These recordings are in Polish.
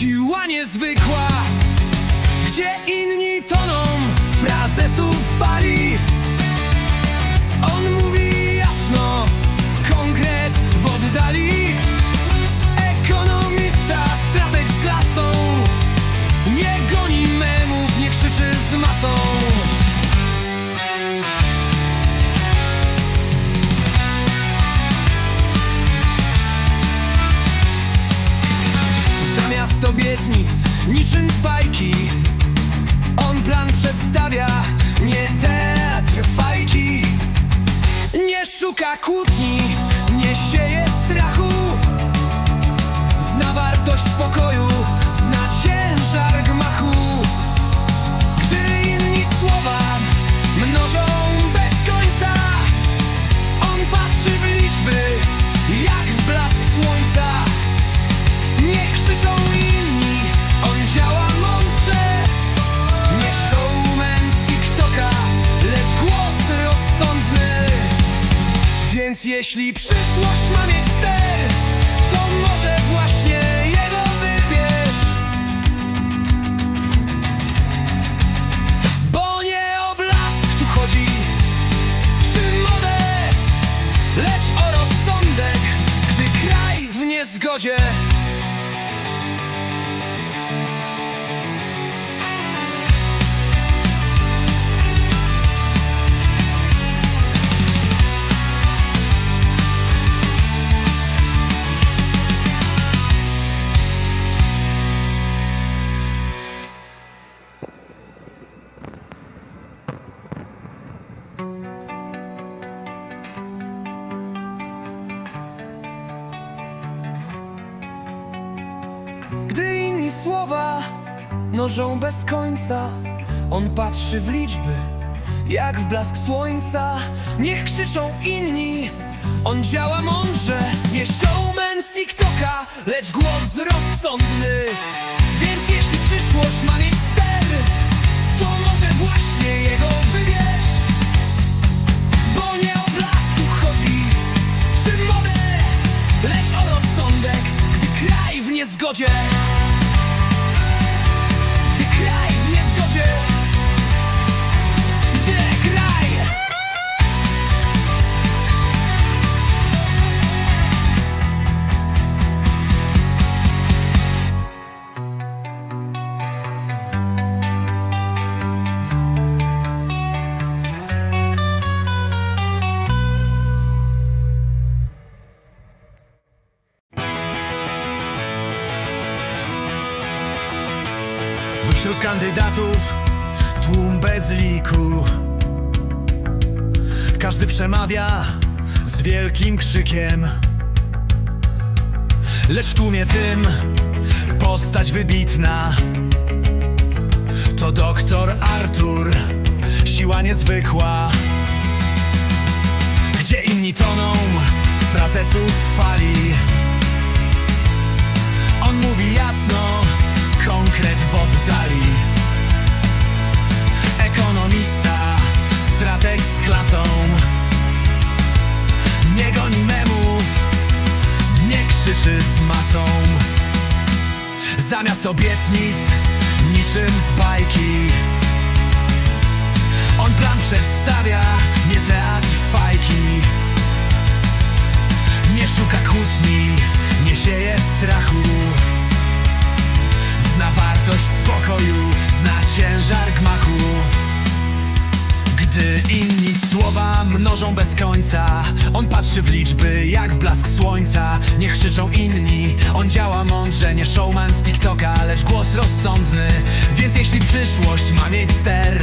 Siła niezwykła, gdzie i Zamiast obietnic, niczym z bajki. On plan przedstawia, nie teatr fajki. Nie szuka kłótni jeśli przyszłość ma mieć ster, to może właśnie jego wybierz. Bo nie o blask tu chodzi, czy modę, lecz o rozsądek, gdy kraj w niezgodzie. Nożą bez końca, on patrzy w liczby, jak w blask słońca. Niech krzyczą inni, on działa mądrze. Nie showman z TikToka, lecz głos rozsądny. Więc jeśli przyszłość ma mieć ster, to może właśnie jego wybierz. Bo nie o blask tu chodzi, czy modę, lecz o rozsądek, gdy kraj w niezgodzie. Wśród kandydatów tłum bez liku. Każdy przemawia z wielkim krzykiem Lecz w tłumie tym postać wybitna. To doktor Artur, siła niezwykła. Gdzie inni toną z frazesów fali. On mówi jasno, z masą. Zamiast obietnic, niczym z bajki. On plan przedstawia, nie teatr fajki. Nie szuka kłótni, nie sieje strachu. Zna wartość spokoju, zna ciężar gmachu. Gdy inni słowa mnożą bez końca. On patrzy w liczby jak blask słońca. Niech krzyczą inni, on działa mądrze Nie showman z TikToka, lecz głos rozsądny. Więc jeśli przyszłość ma mieć ster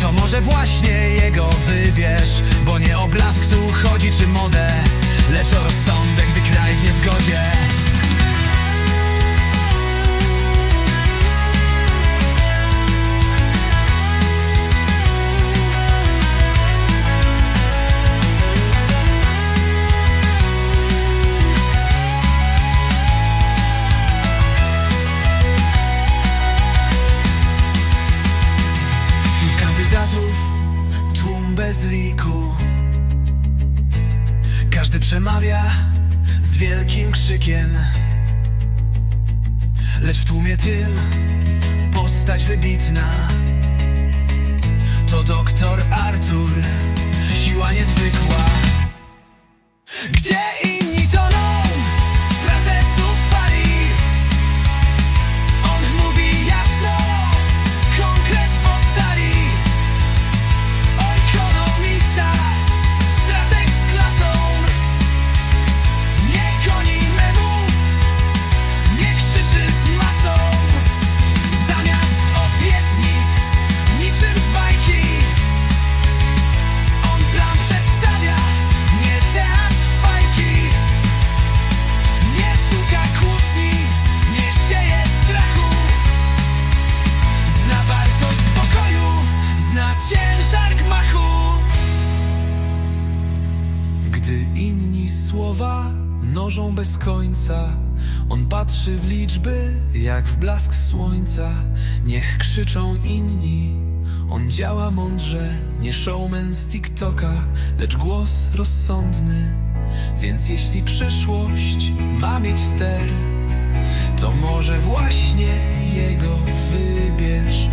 To może właśnie jego wybierz. Bo nie o blask tu chodzi czy modę Lecz o rozsądek, gdy kraj w niezgodzie Lecz w tłumie tym postać wybitna To doktor Artur, siła niezwykła. Gdzie inni toną słowa mnożą bez końca. On patrzy w liczby jak w blask słońca. Niech krzyczą inni. On działa mądrze, nie showman z TikToka Lecz głos rozsądny. Więc jeśli przyszłość ma mieć ster To może właśnie jego wybierz.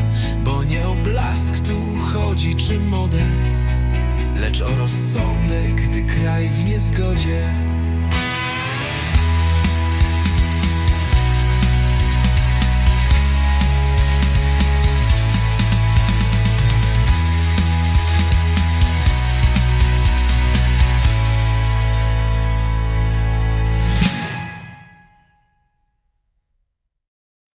Bo nie o blask tu chodzi czy modę o rozsądek, gdy kraj w niezgodzie